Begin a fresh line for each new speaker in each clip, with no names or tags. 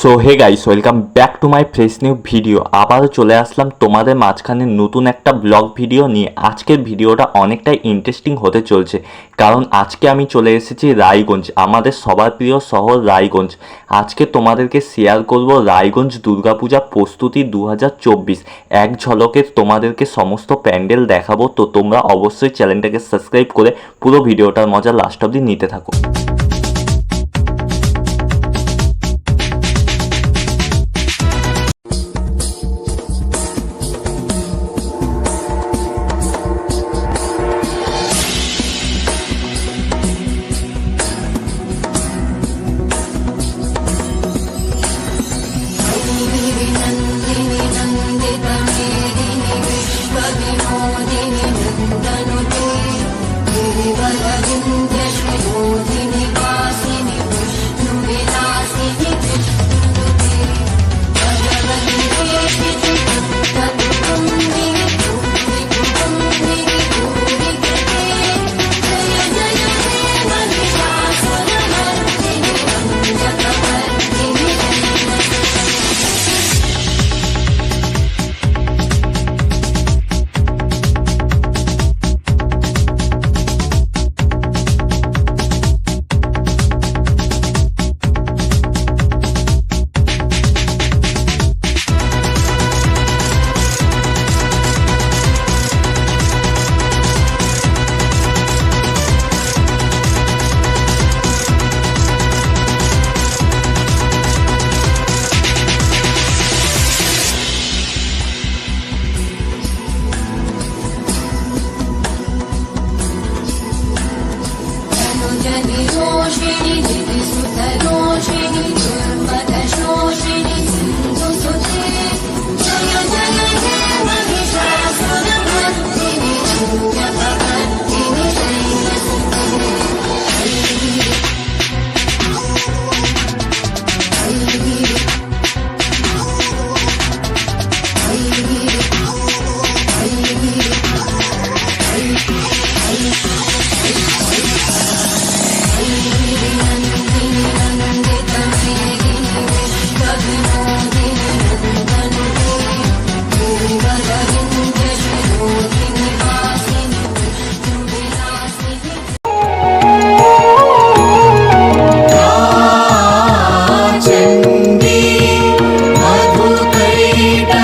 So hey guys welcome back to my fresh new video আবারও চলে আসলাম তোমাদের মাঝখানে নতুন একটা ব্লগ ভিডিও নিয়ে। আজকের ভিডিওটা অনেকটাই ইন্টারেস্টিং হতে চলছে। কারণ আজকে আমি চলে এসেছি রায়গঞ্জ, আমাদের সবার প্রিয় শহর রায়গঞ্জ। আজকে তোমাদেরকে শেয়ার করব রায়গঞ্জ দুর্গাপূজা প্রস্তুতি দু এক ঝলকে তোমাদেরকে সমস্ত প্যান্ডেল দেখাবো। তো তোমরা অবশ্যই চ্যানেলটাকে সাবস্ক্রাইব করে পুরো ভিডিওটার মজা লাস্ট অবধি নিতে থাকো।
anything.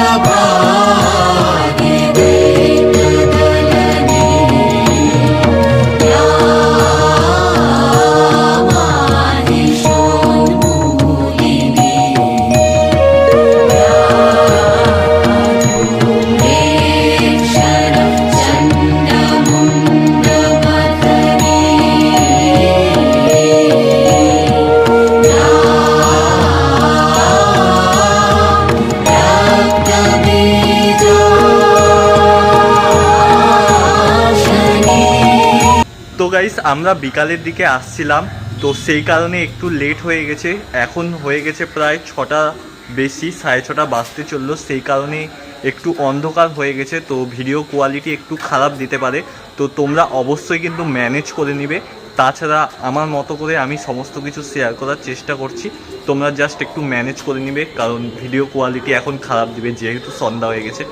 above. গাইস আমরা বিকালের দিকে আসছিলাম, তো সেই কারণে একটু লেট হয়ে গেছে। এখন হয়ে গেছে প্রায় ছটা বেশি, সাড়ে ছটা বাজতে চলল। সেই কারণে একটু অন্ধকার হয়ে গেছে, তো ভিডিও কোয়ালিটি একটু খারাপ দিতে পারে। তো তোমরা অবশ্যই কিন্তু ম্যানেজ করে নিবে। তাছাড়া আমার মতো করে আমি সমস্ত কিছু শেয়ার করার চেষ্টা করছি। তোমরা জাস্ট একটু ম্যানেজ করে নিবে, কারণ ভিডিও কোয়ালিটি এখন খারাপ দিবে, যেহেতু সন্ধ্যা হয়ে গেছে।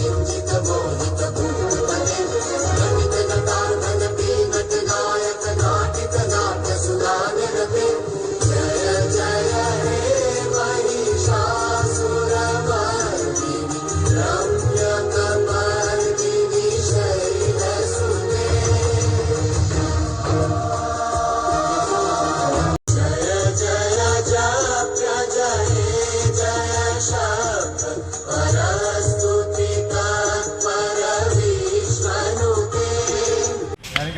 один, ни того, ни табу, один.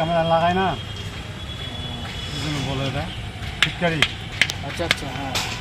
ক্যামেরা লাগায় না? এই জন্য বলে এটা? ঠিক
আচ্ছা আচ্ছা হ্যাঁ।